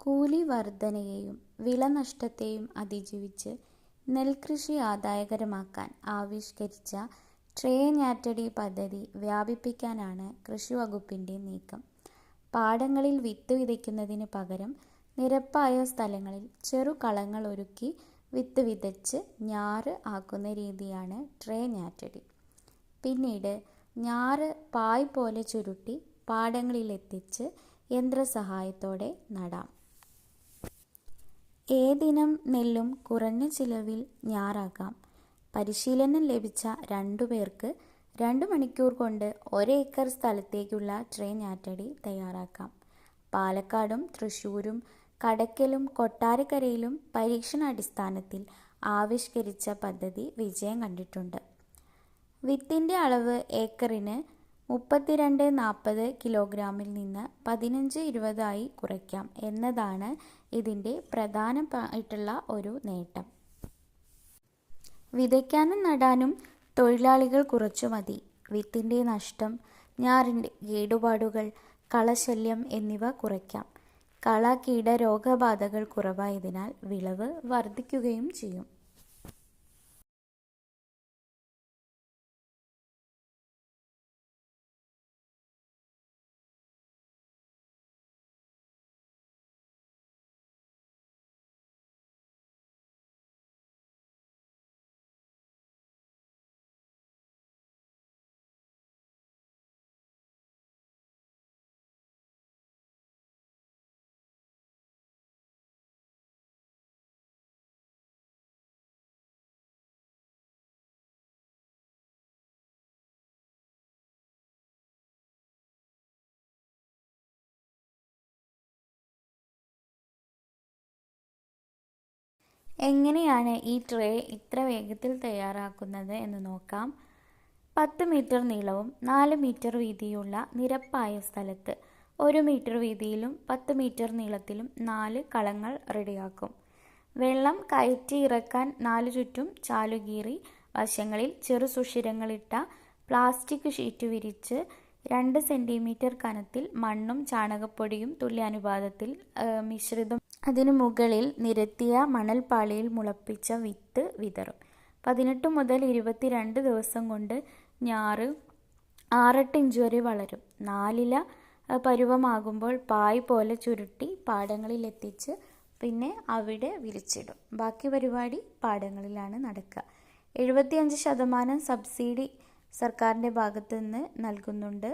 കൂലി വർധനയെയും വിളനഷ്ടത്തെയും അതിജീവിച്ച് നെൽകൃഷി ആദായകരമാക്കാൻ ആവിഷ്കരിച്ച ട്രേ ഞാറ്റടി പദ്ധതി വ്യാപിപ്പിക്കാനാണ് കൃഷി വകുപ്പിന്റെ നീക്കം. പാടങ്ങളിൽ വിത്ത് വിതയ്ക്കുന്നതിന് പകരം നിരപ്പായ സ്ഥലങ്ങളിൽ ചെറുകളങ്ങൾ ഒരുക്കി വിത്ത് വിതച്ച് ഞാറ് ആക്കുന്ന രീതിയാണ് ട്രേ ഞാറ്റടി. പിന്നീട് ഞാറ് പായ് പോലെ ചുരുട്ടി പാടങ്ങളിലെത്തിച്ച് യന്ത്രസഹായത്തോടെ നടാം. ഏതിനം നെല്ലും കുറഞ്ഞ ചിലവിൽ ഞാറാക്കാം. പരിശീലനം ലഭിച്ച രണ്ടുപേർക്ക് രണ്ട് മണിക്കൂർ കൊണ്ട് ഒരേക്കർ സ്ഥലത്തേക്കുള്ള ട്രെയിൻ ഞാറ്റടി തയ്യാറാക്കാം. പാലക്കാടും തൃശ്ശൂരും കടക്കലും കൊട്ടാരക്കരയിലും പരീക്ഷണാടിസ്ഥാനത്തിൽ ആവിഷ്കരിച്ച പദ്ധതി വിജയം കണ്ടിട്ടുണ്ട്. വിത്തിന്റെ അളവ് ഏക്കറിന് മുപ്പത്തിരണ്ട് നാൽപ്പത് കിലോഗ്രാമിൽ നിന്ന് പതിനഞ്ച് ഇരുപതായി കുറയ്ക്കാം എന്നതാണ് ഇതിന്റെ പ്രധാനമായിട്ടുള്ള ഒരു നേട്ടം. വിതയ്ക്കാനും നടാനും തൊഴിലാളികൾ കുറച്ചു മതി. വിത്തിന്റെ നഷ്ടം, ഞാറിന്റെ കേടുപാടുകൾ, കളശല്യം എന്നിവ കുറയ്ക്കാം. കള, കീട, രോഗബാധകൾ കുറവായതിനാൽ വിളവ് വർദ്ധിക്കുകയും ചെയ്യും. എങ്ങനെയാണ് ഈ ട്രേ ഇത്ര വേഗത്തിൽ തയ്യാറാക്കുന്നത് എന്ന് നോക്കാം. പത്ത് മീറ്റർ നീളവും നാല് മീറ്റർ വീതിയുള്ള നിരപ്പായ സ്ഥലത്ത് ഒരു മീറ്റർ വീതിയിലും പത്ത് മീറ്റർ നീളത്തിലും നാല് കളങ്ങൾ റെഡിയാക്കും. വെള്ളം കയറ്റി ഇറക്കാൻ നാലുചുറ്റും ചാലുകീറി വശങ്ങളിൽ ചെറു സുഷിരങ്ങളിട്ട പ്ലാസ്റ്റിക് ഷീറ്റ് വിരിച്ച് രണ്ട് സെന്റിമീറ്റർ കനത്തിൽ മണ്ണും ചാണകപ്പൊടിയും തുല്യാനുപാതത്തിൽ മിശ്രിതം അതിനു മുകളിൽ നിരത്തിയ മണൽപ്പാളിയിൽ മുളപ്പിച്ച വിത്ത് വിതറും. പതിനെട്ട് മുതൽ ഇരുപത്തിരണ്ട് ദിവസം കൊണ്ട് ഞാറ് ആറെട്ട് ഇഞ്ച് വരെ വളരും. നാലില പരുവമാകുമ്പോൾ പായ് പോലെ ചുരുട്ടി പാടങ്ങളിൽ എത്തിച്ച് പിന്നെ അവിടെ വിരിച്ചിടും. ബാക്കി പരിപാടി പാടങ്ങളിലാണ് നടക്കുക. എഴുപത്തിയഞ്ച് ശതമാനം സബ്സിഡി സർക്കാരിന്റെ ഭാഗത്തു നിന്ന് നൽകുന്നുണ്ട്.